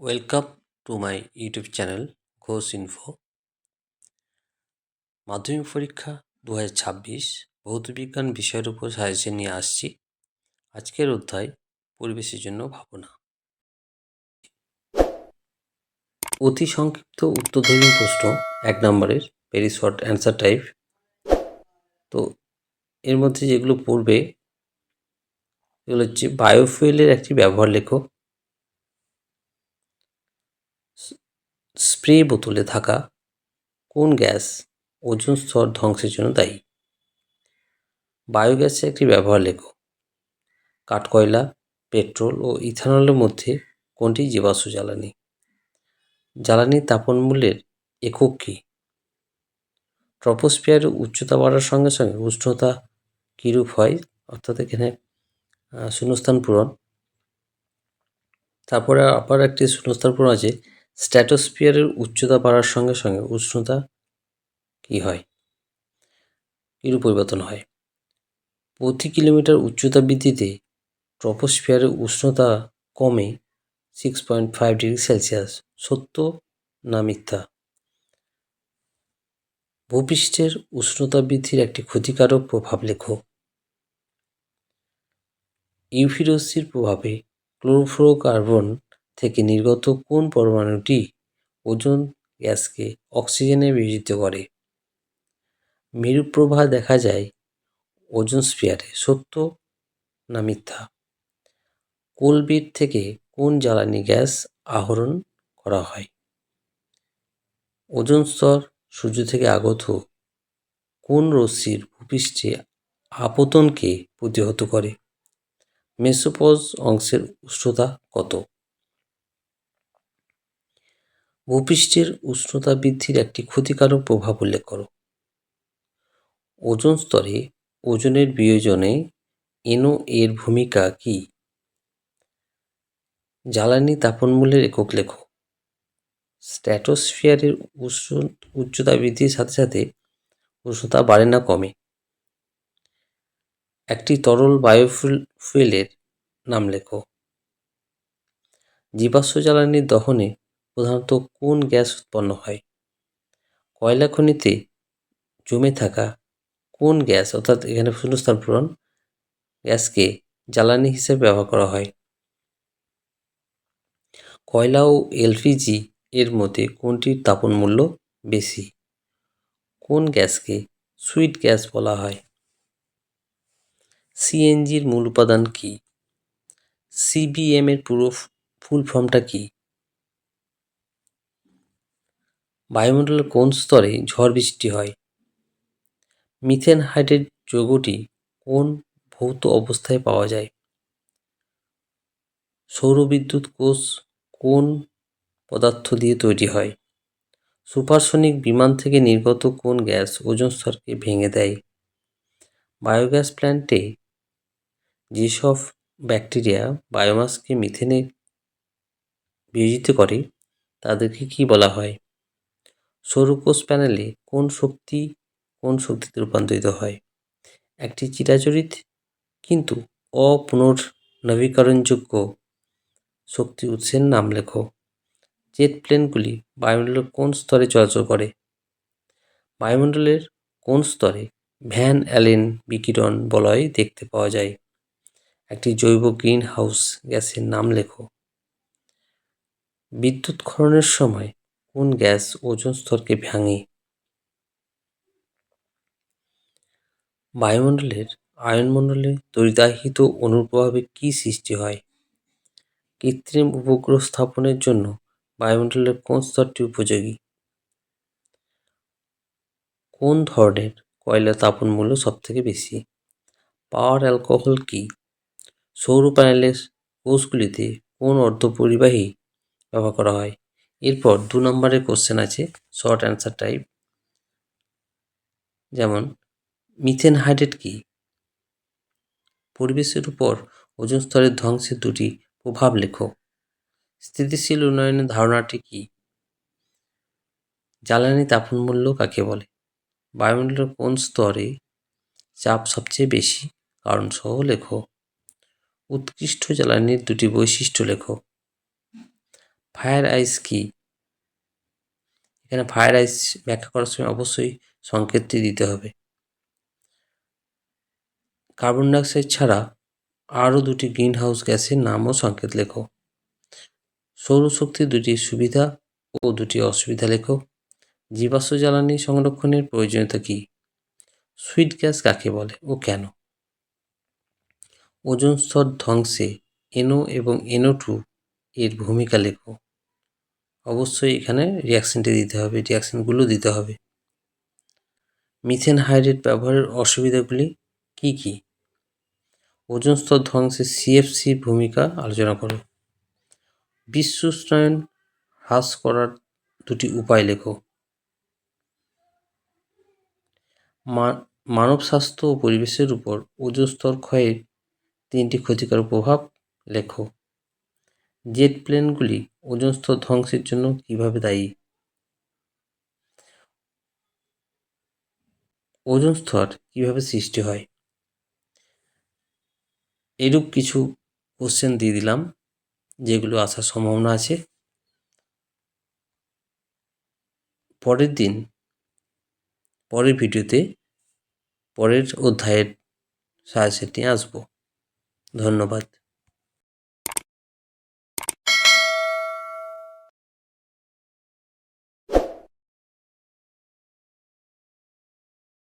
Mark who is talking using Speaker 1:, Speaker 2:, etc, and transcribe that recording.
Speaker 1: Welcome to my YouTube channel Ghosh info মাধ্যমিক পরীক্ষা দু হাজার ছাব্বিশ ভৌতবিজ্ঞান বিষয়ের উপর সাজেশন নিয়ে আসছি। আজকের অধ্যায়, পরিবেশের জন্য ভাবনা। অতি সংক্ষিপ্ত উত্তরধর্মী প্রশ্ন, এক নম্বরের ভেরি শর্ট অ্যান্সার টাইপ তো, এর মধ্যে যেগুলো পড়বে, এগুলো হচ্ছে বায়োফুয়েলের একটি ব্যবহার লেখো স্প্রে বোতলে থাকা কোন গ্যাস ওজন স্তর ধ্বংসের জন্য দায়ী? বায়োগ্যাসের একটি ব্যবহার লেখো। কাঠকয়লা, পেট্রোল ও ইথানলের মধ্যে কোনটি জীবাশ্ম জ্বালানি? জ্বালানি তাপন মূল্যের একক কী? ট্রপোস্ফিয়ারের উচ্চতা বাড়ার সঙ্গে সঙ্গে উষ্ণতা কীরূপ হয়? অর্থাৎ এখানে শূন্যস্থান পূরণ। তারপরে আবার একটি শূন্যস্থান পূরণ আছে স্ট্র্যাটোস্ফিয়ারের উচ্চতা বাড়ার সঙ্গে সঙ্গে উষ্ণতা কী হয়? কীরূপ পরিবর্তন হয়। প্রতি কিলোমিটার উচ্চতা বৃদ্ধিতে ট্রপোস্ফিয়ারের উষ্ণতা কমে six point five degree Celsius সত্য না মিথ্যা? ভূপৃষ্ঠের উষ্ণতা বৃদ্ধির একটি ক্ষতিকারক প্রভাব লেখো। ইউফিরোসির প্রভাবে ক্লোরোফ্লোরোকার্বন থেকে নির্গত কোন পরমাণুটি ওজন গ্যাসকে অক্সিজেনে বিয়োজিত করে? মেরুপ্রভা দেখা যায় ওজন স্পিয়ারে সত্য না মিথ্যা? কোলবিট থেকে কোন জ্বালানি গ্যাস আহরণ করা হয়? ওজন স্তর সূর্য থেকে আগত কোন রশ্মির ভূপৃষ্ঠে আপতনকে প্রতিহত করে? মেসোপজ অংশের উষ্ণতা কত? ভূপৃষ্ঠের উষ্ণতা বৃদ্ধির একটি ক্ষতিকারক প্রভাব উল্লেখ করো। ওজন স্তরে ওজনের বিয়োজনে এনো এর ভূমিকা কি? জ্বালানি তাপনমূল্যের একক লেখো স্ট্র্যাটোস্ফিয়ারের উষ্ণ উচ্চতা বৃদ্ধির সাথে সাথে উষ্ণতা বাড়ে না কমে। একটি তরল বায়োফুল ফুয়েলের নাম লেখো। জীবাশ্ম জ্বালানির দহনে প্রধানত কোন গ্যাস উৎপন্ন হয়? কয়লা খনিতে জমে থাকা কোন গ্যাস, অর্থাৎ এখানে শূন্যস্থান পূরণ, গ্যাসকে জ্বালানি হিসেবে ব্যবহার করা হয়? কয়লা ও এলপিজি এর মধ্যে কোনটির তাপন মূল্য বেশি? কোন গ্যাসকে সুইট গ্যাস বলা হয়? সিএনজির মূল উপাদান কি? সিবিএম এর পুরো ফুল ফর্মটা কি? বায়ুমণ্ডলের কোন স্তরে ঝড় বৃষ্টি হয়? মিথেন হাইড্রেট যৌগটি কোন ভৌত অবস্থায় পাওয়া যায়? সৌরবিদ্যুৎ কোষ কোন পদার্থ দিয়ে তৈরি হয়? সুপারসনিক বিমান থেকে নির্গত কোন গ্যাস ওজন স্তরকে ভেঙে দেয়? বায়োগ্যাস প্ল্যান্টে যেসব ব্যাকটেরিয়া বায়োমাসকে মিথেনে বিয়োজিত করে, তাদেরকে কি বলা হয়? সৌরকোষ প্যানেলে কোন শক্তি কোন শক্তিতে রূপান্তরিত হয়? একটি চিরাচরিত কিন্তু অপুনর্নবীকরণযোগ্য শক্তি উৎসের নাম লেখো। জেট প্লেনগুলি বায়ুমণ্ডলের কোন স্তরে চলাচল করে? বায়ুমণ্ডলের কোন স্তরে ভ্যান অ্যালেন বিকিরণ বলয় দেখতে পাওয়া যায়? একটি জৈব গ্রিন হাউস গ্যাসের নাম লেখো। বিদ্যুৎ ক্ষরণের সময় কোন গ্যাস ওজন স্তরকে ভাঙে? বায়ুমণ্ডলের আয়নমণ্ডলে তরিদাহিত অনুর প্রভাবে কী সৃষ্টি হয়? কৃত্রিম উপগ্রহ স্থাপনের জন্য বায়ুমণ্ডলের কোন স্তরটি উপযোগী? কোন ধরনের কয়লা তাপন মূল্য সবথেকে বেশি? পাওয়ার অ্যালকোহল কি? সৌর প্যানেলের কোষগুলিতে কোন অর্ধপরিবাহী ব্যবহার করা হয়? এরপর দু নম্বরের কোশ্চেন আছে শর্ট অ্যান্সার টাইপ যেমন মিথেন হাইড্রেট কি? পরিবেশের উপর ওজন স্তরের ধ্বংসের দুটি প্রভাব লেখো। স্থিতিশীল উন্নয়নের ধারণাটি কি? জ্বালানি তাপন মূল্য কাকে বলে? বায়ুমণ্ডলের কোন স্তরে চাপ সবচেয়ে বেশি? কারণ সহ লেখো। উৎকৃষ্ট জ্বালানির দুটি বৈশিষ্ট্য লেখো। ফায়ার আইস কি? এখানে ফায়ার আইস ব্যাখ্যা করার সময় অবশ্যই সংকেতটি দিতে হবে। কার্বন ডাইঅক্সাইড ছাড়া আরও দুটি গ্রিন হাউস গ্যাসের নাম ও সংকেত লেখো। সৌরশক্তির দুটি সুবিধা ও দুটি অসুবিধা লেখো। জীবাশ্ম জ্বালানি সংরক্ষণের প্রয়োজনীয়তা কী? সুইট গ্যাস কাকে বলে ও কেন? ওজন স্তর ধ্বংসে এনও এবং এনও টু এর ভূমিকা লেখো। অবশ্যই এখানে রিয়াকশানটি দিতে হবে রিয়াকশানগুলো দিতে হবে। মিথেন হাইড্রেট ব্যবহারের অসুবিধাগুলি কি কি? ওজন স্তর ধ্বংসে সিএফসি ভূমিকা আলোচনা করো। বিশ্ব উষ্ণায়ন হ্রাস করার দুটি উপায় লেখো। মানব স্বাস্থ্য ও পরিবেশের উপর ওজন স্তর ক্ষয়ের তিনটি ক্ষতিকর প্রভাব লেখো। জেট প্লেনগুলি ওজন স্তর ধ্বংসের জন্য কীভাবে দায়ী? ওজন স্তর কীভাবে সৃষ্টি হয়? এরূপ কিছু কোশ্চেন দিয়ে দিলাম, যেগুলো আসার সম্ভাবনা আছে। পরের দিন, পরের ভিডিওতে, পরের অধ্যায়ের সাহায্যে নিয়ে আসব। ধন্যবাদ।